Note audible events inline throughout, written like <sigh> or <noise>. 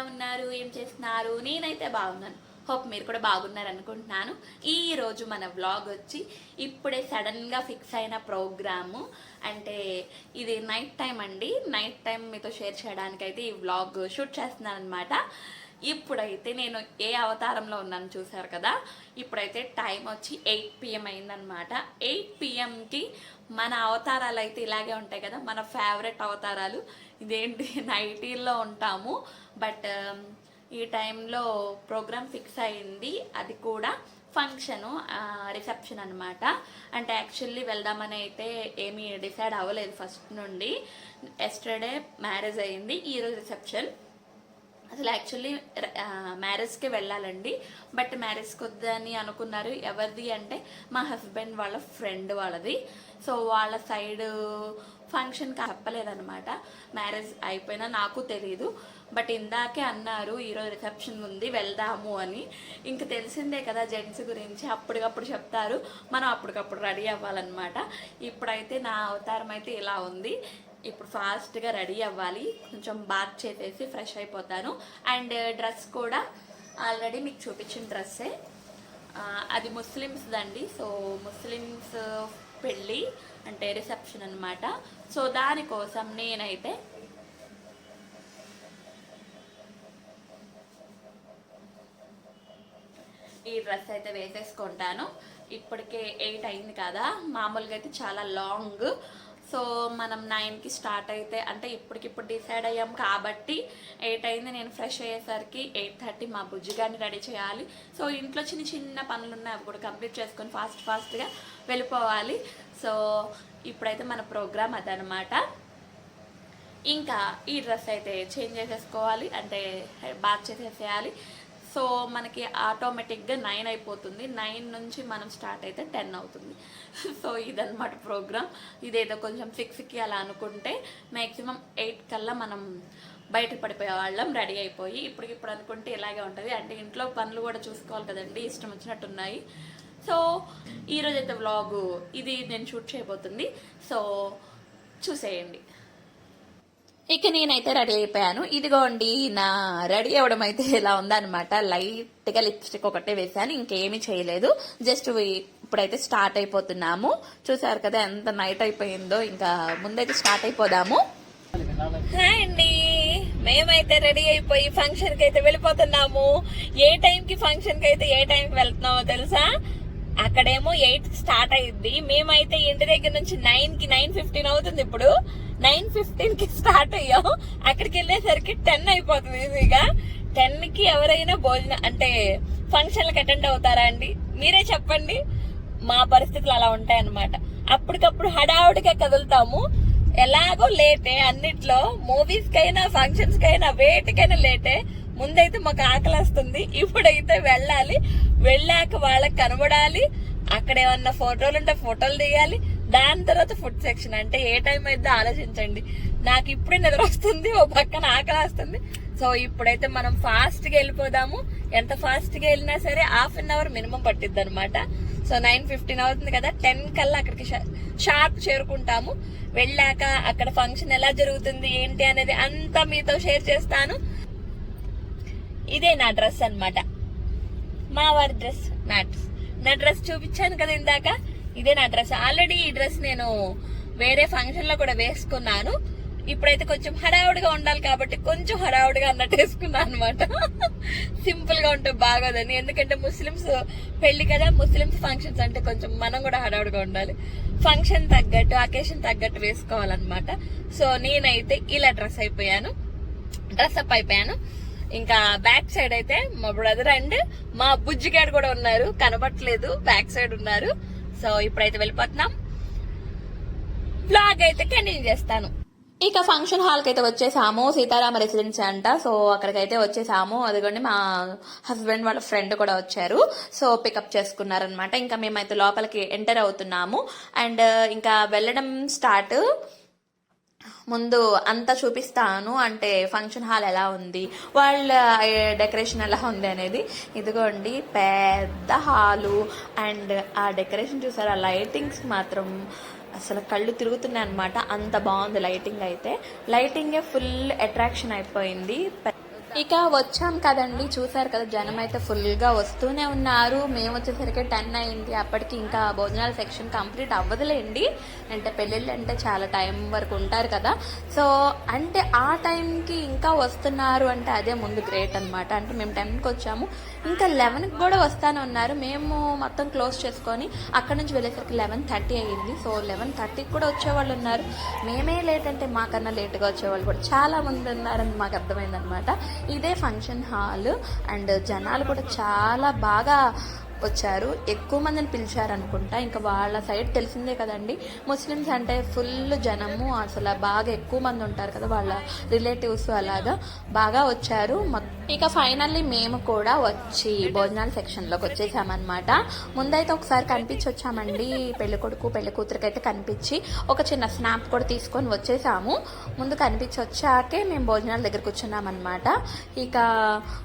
ఉన్నారు? ఏం చేస్తున్నారు? నేనైతే బాగున్నాను. హోప్ మీరు కూడా బాగున్నారు అనుకుంటున్నాను. ఈ రోజు మన వ్లాగ్ వచ్చి ఇప్పుడే సడన్గా ఫిక్స్ అయిన ప్రోగ్రాము అంటే ఇది నైట్ టైం అండి. నైట్ టైం మీతో షేర్ చేయడానికైతే ఈ వ్లాగ్ షూట్ చేస్తున్నాను అనమాట ఇప్పుడైతే నేను ఏ అవతారంలో ఉన్నాను చూసారు కదా? ఇప్పుడైతే టైం వచ్చి ఎయిట్ పిఎం అయిందనమాట ఎయిట్ పిఎంకి మన అవతారాలు అయితే ఇలాగే ఉంటాయి కదా? మన ఫేవరెట్ అవతారాలు. ఇదేంటి <laughs> నైటీల్లో ఉంటాము. బట్ um, ఈ టైంలో ప్రోగ్రామ్ ఫిక్స్ అయింది. అది కూడా ఫంక్షను రిసెప్షన్ అనమాట అంటే యాక్చువల్లీ వెళ్దామని అయితే ఏమీ డిసైడ్ అవ్వలేదు ఫస్ట్ నుండి. ఎస్టర్డే మ్యారేజ్ అయింది ఈరోజు రిసెప్షన్. అసలు యాక్చువల్లీ మ్యారేజ్కి వెళ్ళాలండి. బట్ మ్యారేజ్కి వద్దని అనుకున్నారు. ఎవరిది అంటే మా హస్బెండ్ వాళ్ళ ఫ్రెండ్ వాళ్ళది. సో వాళ్ళ సైడ్ ఫంక్షన్ చెప్పలేదనమాట మ్యారేజ్ అయిపోయినా నాకు తెలియదు బట్ ఇందాకే అన్నారు ఈరోజు రిసెప్షన్ ఉంది వెళ్దాము అని. ఇంక తెలిసిందే కదా జెంట్స్ గురించి. అప్పటికప్పుడు చెప్తారు. మనం అప్పటికప్పుడు రెడీ అవ్వాలన్నమాట. ఇప్పుడైతే నా అవతారం అయితే ఇలా ఉంది. ఇప్పుడు ఫాస్ట్గా రెడీ అవ్వాలి. కొంచెం బాత్ చేసేసి ఫ్రెష్ అయిపోతాను. అండ్ uh, డ్రెస్ కూడా ఆల్రెడీ మీకు చూపించిన డ్రెస్సే. అది ముస్లిమ్స్ దండి సో ముస్లిమ్స్ పెళ్ళి అంటే రిసెప్షన్ అనమాట సో దానికోసం నేనైతే ఈ డ్రెస్ అయితే వేసేసుకుంటాను. ఇప్పటికే ఎయిట్ అయింది కదా. మామూలుగా అయితే చాలా లాంగ్. సో మనం నైన్కి స్టార్ట్ అయితే అంటే ఇప్పటికిప్పుడు డిసైడ్ అయ్యాం కాబట్టి ఎయిట్ అయింది. నేను ఫ్రెష్ అయ్యేసరికి ఎయిట్ థర్టీ మా బుజ్జిగాని రెడీ చేయాలి. సో ఇంట్లో చిన్న చిన్న పనులు ఉన్నాయి అవి కూడా కంప్లీట్ చేసుకొని ఫాస్ట్ ఫాస్ట్గా వెళ్ళిపోవాలి. సో ఇప్పుడైతే మన ప్రోగ్రామ్ అదనమాట ఇంకా ఈ డ్రెస్ అయితే చేంజ్ చేసేసుకోవాలి అంటే బాత్ చేసేసేయాలి. సో మనకి ఆటోమేటిక్గా నైన్ అయిపోతుంది. నైన్ నుంచి మనం స్టార్ట్ అయితే టెన్ అవుతుంది. <laughs> సో ఇదన్నమాట ప్రోగ్రామ్. ఇదేదో కొంచెం సిక్స్కి అలా అనుకుంటే మ్యాక్సిమం ఎయిట్ కల్లా మనం బయట పడిపోయే వాళ్ళం రెడీ అయిపోయి ఇప్పటికిప్పుడు అనుకుంటే ఇలాగే ఉంటుంది. అంటే ఇంట్లో పనులు కూడా చూసుకోవాలి కదండి ఇష్టం వచ్చినట్టున్నాయి. సో ఈరోజైతే అయితే వ్లాగు ఇది నేను షూట్ చేయబోతుంది. సో చూసేయండి. ఇక నేనైతే రెడీ అయిపోయాను. ఇదిగోండి నా రెడీ అవ్వడం అయితే ఇలా ఉందన్నమాట. లైట్గా లిప్స్టిక్ ఒకటే వేసాను ఇంకేమీ చేయలేదు. జస్ట్ ఇప్పుడైతే స్టార్ట్ అయిపోతున్నాము. చూసారు కదా ఎంత నైట్ అయిపోయిందో ఇంకా ముందైతే స్టార్ట్ అయిపోదాము. హాయ్ అండి. మేమైతే రెడీ అయిపోయి ఫంక్షన్కి అయితే వెళ్ళిపోతున్నాము. ఏ టైం కి ఫంక్షన్కి అయితే ఏ టైం కి వెళ్తున్నామో తెలుసా? అక్కడేమో ఎయిట్ స్టార్ట్ అయ్యింది. మేమైతే ఇంటి దగ్గర నుంచి నైన్కి నైన్ ఫిఫ్టీన్ అవుతుంది ఇప్పుడు. నైన్ ఫిఫ్టీన్కి స్టార్ట్ అయ్యాం. అక్కడికి వెళ్ళేసరికి టెన్ అయిపోతుంది ఈజీగా. టెన్కి ఎవరైనా భోజనం అంటే ఫంక్షన్లకు అటెండ్ అవుతారా అండి? మీరే చెప్పండి. మా పరిస్థితులు అలా ఉంటాయన్నమాట. అప్పటికప్పుడు హడావుడిగా కదులుతాము. ఎలాగో లేటే అన్నిట్లో. మూవీస్ కైనా ఫంక్షన్స్ కైనా వేటికైనా లేటే. ముందైతే మాకు ఆకలి వస్తుంది ఇప్పుడైతే వెళ్ళాలి. వెళ్ళాక వాళ్ళకి కనబడాలి. అక్కడ ఏమన్నా ఫోటోలు ఉంటే ఫోటోలు దిగాలి దాని తర్వాత ఫుడ్ సెక్షన్. అంటే ఏ టైం అయితే ఆలోచించండి. నాకు ఇప్పుడే నిద్ర వస్తుంది ఓ పక్కన ఆకలి వస్తుంది. సో ఇప్పుడైతే మనం ఫాస్ట్గా వెళ్ళిపోదాము. ఎంత ఫాస్ట్గా వెళ్ళినా సరే హాఫ్ అన్ అవర్ మినిమం పట్టిద్ది అనమాట సో నైన్ ఫిఫ్టీన్ అవుతుంది కదా టెన్ కల్లా అక్కడికి షార్ప్ చేరుకుంటాము. వెళ్ళాక అక్కడ ఫంక్షన్ ఎలా జరుగుతుంది ఏంటి అనేది అంతా మీతో షేర్ చేస్తాను. ఇదే నా డ్రెస్ అన్నమాట. మా వారి డ్రెస్ నా డ్రెస్ నా డ్రెస్ చూపించాను కదా ఇందాక? ఇదే నా డ్రెస్. ఆల్రెడీ ఈ డ్రెస్ నేను వేరే ఫంక్షన్లో కూడా వేసుకున్నాను. ఇప్పుడైతే కొంచెం హడావుడిగా ఉండాలి కాబట్టి కొంచెం హడావుడిగా అన్నట్టు వేసుకున్నాను అనమాట సింపుల్గా ఉంటే బాగోదని. ఎందుకంటే ముస్లిమ్స్ పెళ్ళి కదా ముస్లిమ్స్ ఫంక్షన్స్ అంటే కొంచెం మనం కూడా హడావుడిగా ఉండాలి. ఫంక్షన్ తగ్గట్టు అకేషన్ తగ్గట్టు వేసుకోవాలన్నమాట. సో నేనైతే ఇలా డ్రెస్ అయిపోయాను. డ్రెస్ అప్ అయిపోయాను. ఇంకా బ్యాక్ సైడ్ అయితే మా బ్రదర్ అండ్ మా బుజ్జిగాడు కూడా ఉన్నారు. కనబట్లేదు బ్యాక్ సైడ్ ఉన్నారు. సో ఇప్పుడైతే వెళ్ళిపోతున్నాం. బ్లాగ్ అయితే కంటిన్యూ చేస్తాను. ఇక ఫంక్షన్ హాల్కి అయితే వచ్చేసాము. సీతారామ రెసిడెన్సీ అంట. సో అక్కడికైతే వచ్చేసాము. అదిగోండి మా హస్బెండ్ వాళ్ళ ఫ్రెండ్ కూడా వచ్చారు. సో పికప్ చేసుకున్నారనమాట ఇంకా మేమైతే లోపలికి ఎంటర్ అవుతున్నాము. అండ్ ఇంకా వెళ్ళడం స్టార్ట్ ముందు అంతా చూపిస్తాను అంటే ఫంక్షన్ హాల్ ఎలా ఉంది వాళ్ళ డెకరేషన్ ఎలా ఉంది అనేది. ఇదిగోండి పెద్ద హాలు అండ్ ఆ డెకరేషన్ చూసారు ఆ లైటింగ్స్ మాత్రం అసలు కళ్ళు తిరుగుతున్నాయి అనమాట అంత బాగుంది లైటింగ్ అయితే. లైటింగే ఫుల్ అట్రాక్షన్ అయిపోయింది. ఇక వచ్చాం కదండి. చూసారు కదా జనం అయితే ఫుల్గా వస్తూనే ఉన్నారు. మేము వచ్చేసరికి టెన్ అయింది. అప్పటికి ఇంకా భోజనాల సెక్షన్ కంప్లీట్ అవ్వదులేండి. అంటే పెళ్ళిళ్ళు అంటే చాలా టైం వరకు ఉంటారు కదా. సో అంటే ఆ టైంకి ఇంకా వస్తున్నారు అంటే అదే ముందు గ్రేట్ అన్నమాట. అంటే మేము టెన్కి వచ్చాము. ఇంకా లెవెన్కి కూడా వస్తానే ఉన్నారు. మేము మొత్తం క్లోజ్ చేసుకొని అక్కడ నుంచి వెళ్ళేసరికి లెవెన్ థర్టీ అయ్యింది సో లెవెన్ థర్టీకి కూడా వచ్చేవాళ్ళు ఉన్నారు. మేమే లేట్ అంటే మాకన్నా లేట్గా వచ్చేవాళ్ళు కూడా చాలా మంది ఉన్నారని మాకు అర్థమైందనమాట ఇదే ఫంక్షన్ హాల్ అండ్ జనాలు కూడా చాలా బాగా వచ్చారు. ఎక్కువ మందిని పిలిచారు అనుకుంటా ఇంకా వాళ్ళ సైడ్ తెలిసిందే కదండి. ముస్లిమ్స్ అంటే ఫుల్ జనము. అసలు బాగా ఎక్కువ మంది ఉంటారు కదా వాళ్ళ రిలేటివ్స్ అలాగా. బాగా వచ్చారు. ఇక ఫైనల్లీ మేము కూడా వచ్చి భోజనాల సెక్షన్లోకి వచ్చేసామన్నమాట. ముందైతే ఒకసారి కనిపించి వచ్చామండి పెళ్ళి కొడుకు పెళ్ళి కూతురికి అయితే కనిపించి ఒక చిన్న స్నాప్ కూడా తీసుకొని వచ్చేసాము. ముందు కనిపించి వచ్చాకే మేము భోజనాల దగ్గర కూర్చున్నామన్నమాట. ఇక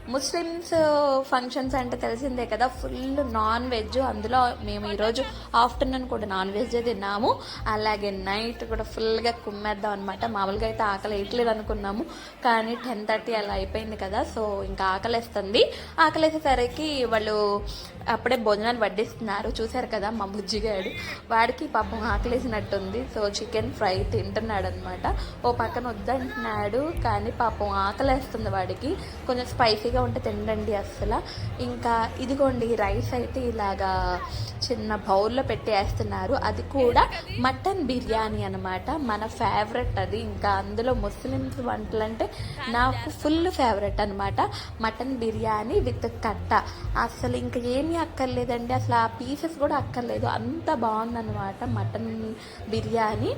ముస్లిమ్స్ ఫంక్షన్స్ అంటే తెలిసిందే కదా ఫుల్ నాన్ వెజ్ అందులో మేము ఈరోజు ఆఫ్టర్నూన్ కూడా నాన్ వెజ్ తిన్నాము. అలాగే నైట్ కూడా ఫుల్గా కుమ్మేద్దాం అనమాట మామూలుగా అయితే ఆకలి వేయట్లేదు అనుకున్నాము. కానీ టెన్ థర్టీ అలా అయిపోయింది కదా సో ఇంకా ఆకలేస్తుంది. ఆకలేసేసరికి వాళ్ళు అప్పుడే భోజనాలు వడ్డిస్తున్నారు. చూశారు కదా మా బుజ్జిగాడు వాడికి పాపం ఆకలేసినట్టుంది. సో చికెన్ ఫ్రై తింటున్నాడు అనమాట ఓ పక్కన వద్దంటున్నాడు కానీ పాపం ఆకలేస్తుంది వాడికి. కొంచెం స్పైసీగా ఉంటే తినండి అస్సలు. ఇంకా ఇదిగోండి రైస్ అయితే ఇలాగా చిన్న బౌల్లో పెట్టేస్తున్నారు. అది కూడా మటన్ బిర్యానీ అనమాట మన ఫేవరెట్ అది. ఇంకా అందులో ముస్లిమ్స్ వంటలు అంటే నాకు ఫుల్ ఫేవరెట్ అనమాట మటన్ బిర్యానీ విత్ కట్ట. అసలు ఇంకా ఏమీ అక్కర్లేదండి. అసలు ఆ పీసెస్ కూడా అక్కర్లేదు. అంత బాగుందన్నమాట మటన్ బిర్యానీ.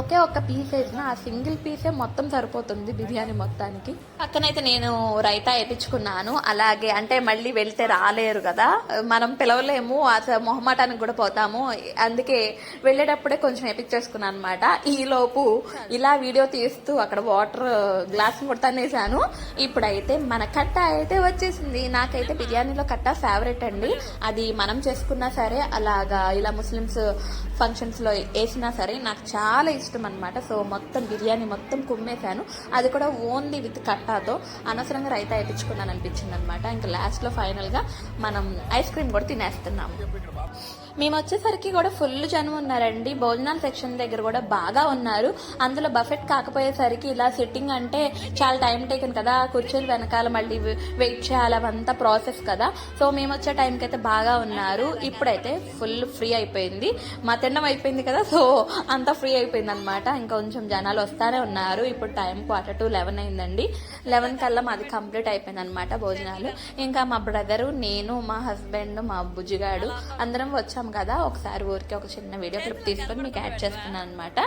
ఒకే ఒక్క పీస్ వేసిన ఆ సింగిల్ పీసే మొత్తం సరిపోతుంది బిర్యానీ మొత్తానికి. పక్కనైతే నేను రైతా వేయించుకున్నాను అలాగే అంటే మళ్ళీ వెళ్తే రాలేరు కదా. మనం పిలవలేము అసలు మొహమాటానికి కూడా పోతాము. అందుకే వెళ్ళేటప్పుడే కొంచెం వేయించేసుకున్నాను అనమాట ఈలోపు ఇలా వీడియో తీస్తూ అక్కడ వాటర్ గ్లాస్ కూడా ఇప్పుడైతే మన కట్ట అయితే వచ్చేసింది. నాకైతే బిర్యానీలో కట్ట ఫేవరెట్ అండి. అది మనం చేసుకున్నా సరే అలాగా ఇలా ముస్లిమ్స్ ఫంక్షన్స్లో వేసినా సరే నాకు చాలా ఇష్టం అనమాట సో మొత్తం బిర్యానీ మొత్తం కుమ్మేశాను. అది కూడా ఓన్లీ విత్ కట్టాతో అనవసరంగా రైతా వేయించుకున్నాను అనిపించింది అనమాట ఇంకా లాస్ట్లో ఫైనల్గా మనం ఐస్ క్రీమ్ కూడా తినేస్తున్నాము. మేము వచ్చేసరికి కూడా ఫుల్ జనం ఉన్నారండి. భోజనాల సెక్షన్ దగ్గర కూడా బాగా ఉన్నారు. అందులో బఫెట్ కాకపోయేసరికి ఇలా సిట్టింగ్ అంటే చాలా టైం టేకన్ కదా. కూర్చొని వెనకాల మళ్ళీ వెయిట్ చేయాలి అవంతా ప్రాసెస్ కదా. సో మేము వచ్చే టైంకి అయితే బాగా ఉన్నారు. ఇప్పుడైతే ఫుల్ ఫ్రీ అయిపోయింది. మా తిండం అయిపోయింది కదా సో అంతా ఫ్రీ అయిపోయింది అనమాట ఇంకా కొంచెం జనాలు వస్తానే ఉన్నారు. ఇప్పుడు టైం క్వార్టర్ టు లెవెన్ అయిందండి. లెవెన్ కల్లా మాది కంప్లీట్ అయిపోయింది అనమాట భోజనాలు. ఇంకా మా బ్రదరు నేను మా హస్బెండ్ మా బుజ్జిగాడు అందరం వచ్చాం కదా ఒకసారి ఊరికి ఒక చిన్న వీడియో క్లిప్ తీసుకొని మీకు యాడ్ చేస్తున్నాను అనమాట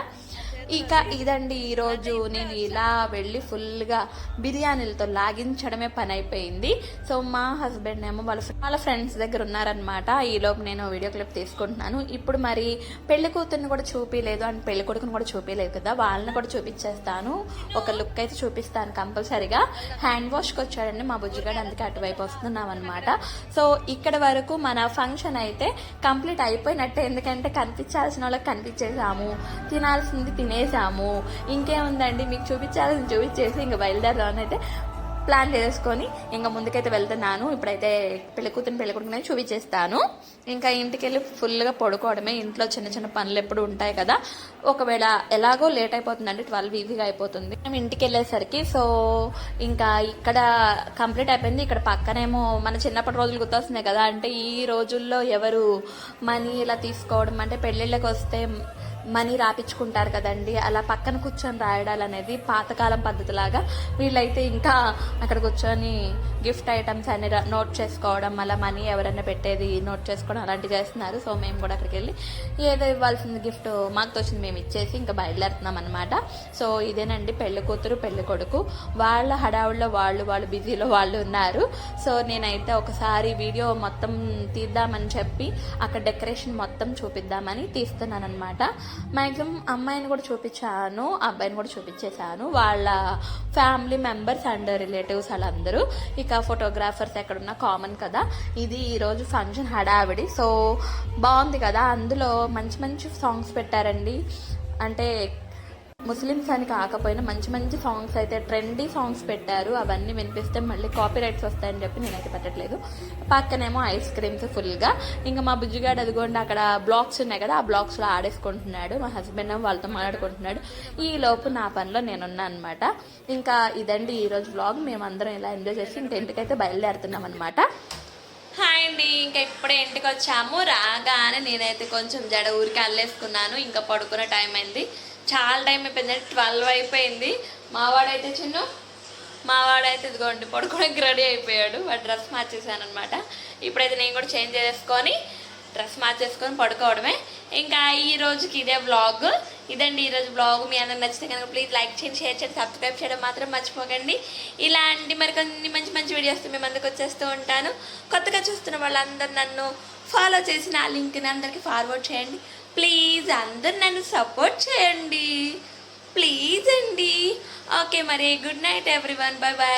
ఇక ఇదండి ఈరోజు నేను ఇలా వెళ్ళి ఫుల్గా బిర్యానీలతో లాగించడమే పని అయిపోయింది సో మా హస్బెండ్ ఏమో వాళ్ళ వాళ్ళ ఫ్రెండ్స్ దగ్గర ఉన్నారనమాట ఈలోపు నేను వీడియో క్లిప్ తీసుకుంటున్నాను. ఇప్పుడు మరి పెళ్ళి కూతుర్ని కూడా చూపించలేదు అండ్ పెళ్ళి కొడుకుని కూడా చూపించలేదు కదా వాళ్ళని కూడా చూపించేస్తాను ఒక లుక్ అయితే చూపిస్తాను కంపల్సరిగా. హ్యాండ్ వాష్కి వచ్చాడండి మా బుజ్జిగాడు అందుకే అటువైపు వస్తున్నాం అనమాట సో ఇక్కడ వరకు మన ఫంక్షన్ అయితే కంప్లీట్ అయిపోయినట్టే. ఎందుకంటే కనిపించాల్సిన వాళ్ళకి కనిపించేసాము. తినాల్సింది తినేసాము. ఇంకేముందండి? మీకు చూపించాలని చూపించేసి ఇంకా బయలుదేరదామని అయితే ప్లాన్ చేసుకొని ఇంకా ముందుకైతే వెళ్తున్నాను. ఇప్పుడైతే పెళ్ళి కూతురు పెళ్ళి చూపించేస్తాను. ఇంకా ఇంటికి వెళ్ళి ఫుల్గా పడుకోవడమే. ఇంట్లో చిన్న చిన్న పనులు ఎప్పుడు ఉంటాయి కదా. ఒకవేళ ఎలాగో లేట్ అయిపోతుందండి ట్వెల్వ్ ఈజీగా అయిపోతుంది. మేము ఇంటికి వెళ్ళేసరికి సో ఇంకా ఇక్కడ కంప్లీట్ అయిపోయింది. ఇక్కడ పక్కనేమో మన చిన్నప్పటి రోజులు గుర్తొస్తున్నాయి కదా. అంటే ఈ రోజుల్లో ఎవరు మనీ ఇలా తీసుకోవడం అంటే పెళ్ళిళ్ళకి వస్తే మనీ రాపించుకుంటారు కదండి. అలా పక్కన కూర్చొని రాయడాలు అనేది పాతకాలం పద్ధతిలాగా వీళ్ళైతే ఇంకా అక్కడ కూర్చొని గిఫ్ట్ ఐటమ్స్ అన్ని నోట్ చేసుకోవడం అలా మనీ ఎవరైనా పెట్టేది నోట్ చేసుకోవడం అలాంటివి చేస్తున్నారు. సో మేము కూడా అక్కడికి వెళ్ళి ఏదో ఇవ్వాల్సింది గిఫ్ట్ మాకు తోచింది మేము ఇచ్చేసి ఇంకా బయలుదేరుతున్నాం అనమాట సో ఇదేనండి పెళ్ళి కూతురు పెళ్ళి కొడుకు. వాళ్ళ హడావుల్లో వాళ్ళు వాళ్ళు బిజీలో వాళ్ళు ఉన్నారు. సో నేనైతే ఒకసారి వీడియో మొత్తం తీద్దామని చెప్పి అక్కడ డెకరేషన్ మొత్తం చూపిద్దామని తీస్తున్నాను అనమాట మ్యాక్సిమం అమ్మాయిని కూడా చూపించాను అబ్బాయిని కూడా చూపించేశాను. వాళ్ళ ఫ్యామిలీ మెంబర్స్ అండ్ రిలేటివ్స్ వాళ్ళందరూ. ఇక ఫోటోగ్రాఫర్స్ ఎక్కడున్నా కామన్ కదా. ఇది ఈరోజు ఫంక్షన్ హడావిడి. సో బాగుంది కదా. అందులో మంచి మంచి సాంగ్స్ పెట్టారండి. అంటే ముస్లిమ్స్ అని కాకపోయినా మంచి మంచి సాంగ్స్ అయితే ట్రెండీ సాంగ్స్ పెట్టారు. అవన్నీ వినిపిస్తే మళ్ళీ కాపీ రైట్స్ వస్తాయని చెప్పి నేనైతే పెట్టట్లేదు. పక్కనేమో ఐస్ క్రీమ్స్ ఫుల్గా ఇంకా మా బుజ్జిగాడు అదిగోండి అక్కడ బ్లాక్స్ ఉన్నాయి కదా ఆ బ్లాక్స్లో ఆడేసుకుంటున్నాడు. మా హస్బెండ్ ఏమో వాళ్ళతో మాట్లాడుకుంటున్నాడు. ఈ లోపు నా పనిలో నేనున్నా అనమాట ఇంకా ఇదండి ఈరోజు బ్లాగ్ మేమందరం ఇలా ఎంజాయ్ చేసి ఇంకా ఇంటికైతే బయలుదేరుతున్నాం అనమాట హాయ్ అండి. ఇంకా ఇప్పుడే ఇంటికి వచ్చాము రాగానే నేనైతే కొంచెం జడ ఊరికి అల్లేసుకున్నాను. ఇంకా పడుకునే టైం అయింది. చాలా టైం అయిపోయింది. ట్వెల్వ్ అయిపోయింది. మావాడైతే చిన్న మావాడైతే ఇదిగోండి పడుకోవడానికి రెడీ అయిపోయాడు. వాడు డ్రెస్ మార్చేసాను అనమాట ఇప్పుడైతే నేను కూడా చేంజ్ చేసుకొని డ్రెస్ మార్చేసుకొని పడుకోవడమే. ఇంకా ఈ రోజుకి ఇదే బ్లాగ్ ఇదండి ఈ రోజు బ్లాగ్ మీ అందరూ నచ్చితే కనుక ప్లీజ్ లైక్ చేయండి షేర్ చేయండి సబ్స్క్రైబ్ చేయడం మాత్రం మర్చిపోకండి. ఇలాంటి మరికొన్ని మంచి మంచి వీడియోస్ మేము అందుకు వచ్చేస్తూ ఉంటాను. కొత్తగా చూస్తున్న వాళ్ళందరూ నన్ను ఫాలో చేసి నా లింక్ని అందరికీ ఫార్వర్డ్ చేయండి. ప్లీజ్ అందరు నన్ను సపోర్ట్ చేయండి. ప్లీజ్ అండి. ఓకే మరి good night everyone bye bye